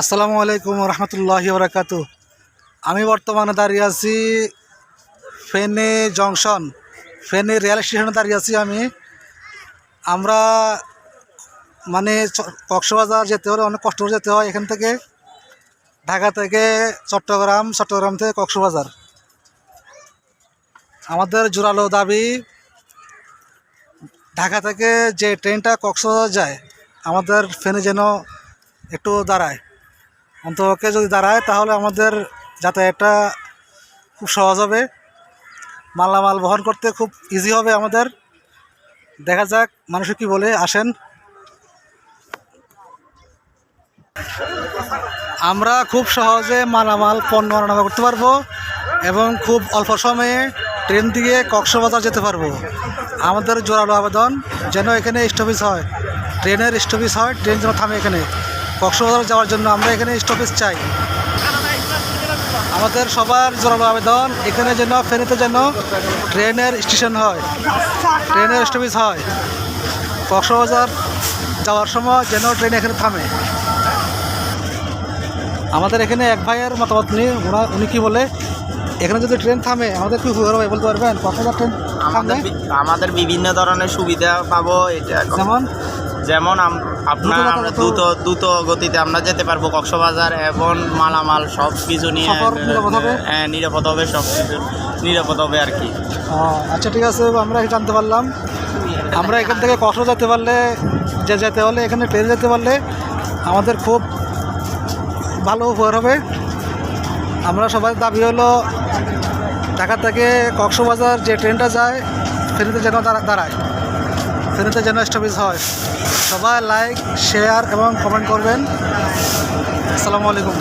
আসসালামু আলাইকুম রহমতুল্লাহি বরাকাত আমি বর্তমানে দাঁড়িয়ে আছি ফেনে জংশন, ফেনে রেল স্টেশনে দাঁড়িয়ে আছি আমি। আমরা মানে কক্সবাজার যেতে হলে অনেক কষ্ট করে যেতে হয় এখান থেকে। ঢাকা থেকে চট্টগ্রাম চট্টগ্রাম থেকে কক্সবাজার। আমাদের জোরালো দাবি, ঢাকা থেকে যে ট্রেনটা কক্সবাজার যায়, আমাদের ফেনে যেন একটু দাঁড়ায়। অন্তপক্ষে যদি দাঁড়ায়, তাহলে আমাদের যাতায়াতটা খুব সহজ হবে। মালামাল বহন করতে খুব ইজি হবে আমাদের। দেখা যাক মানুষ কি বলে, আসেন। আমরা খুব সহজে মালামাল পণ্য আনা করতে পারব এবং খুব অল্প সময়ে ট্রেন দিয়ে কক্সবাজার যেতে পারব। আমাদের জোরালো আবেদন যেন এখানে স্টপেজ হয়। ট্রেনের স্টপেজ হয়, ট্রেন যেন থামে এখানে। কক্সবাজার যাওয়ার জন্য আমরা এখানে স্টপেজ চাই। আমাদের সবার জোরালো আবেদন এখানে যেন ফেনীতে যেন ট্রেনের স্টেশন হয়। ট্রেনের স্টপেজ হয়। কক্সবাজার যাওয়ার সময় যেন ট্রেন এখানে থামে। আমাদের এখানে এক ভাইয়ের মতামত নিয়ে ওরা উনি কি বলে এখানে যদি ট্রেন থামে আমাদের কি উপকার হবে বলতে পারবেন? কক্সবাজার ট্রেন আমাদের আমাদের বিভিন্ন ধরনের সুবিধা পাবো এটা যেমন যেমন আপনার দ্রুত আমরা দ্রুত দ্রুত গতিতে আমরা যেতে পারব কক্সবাজার এবং মালামাল সব কিছু নিয়ে? হ্যাঁ নিরাপদ হবে সব কিছু নিরাপদ হবে আর কি। আচ্ছা ঠিক আছে আমরা জানতে পারলাম। আমরা এখান থেকে কষ্ট যেতে পারলে যে যেতে হলে এখানে ট্রেনে যেতে পারলে আমাদের খুব ভালো উপকার হবে। আমরা সবার দাবি হলো ঢাকা থেকে কক্সবাজার যে ট্রেনটা যায় ফেরিতে যেন দাঁড়া- দাঁড়ায়। ফেরিতে যেন স্টপেজ হয়। সবাই লাইক শেয়ার এবং কমেন্ট করবেন। আসসালামু আলাইকুম।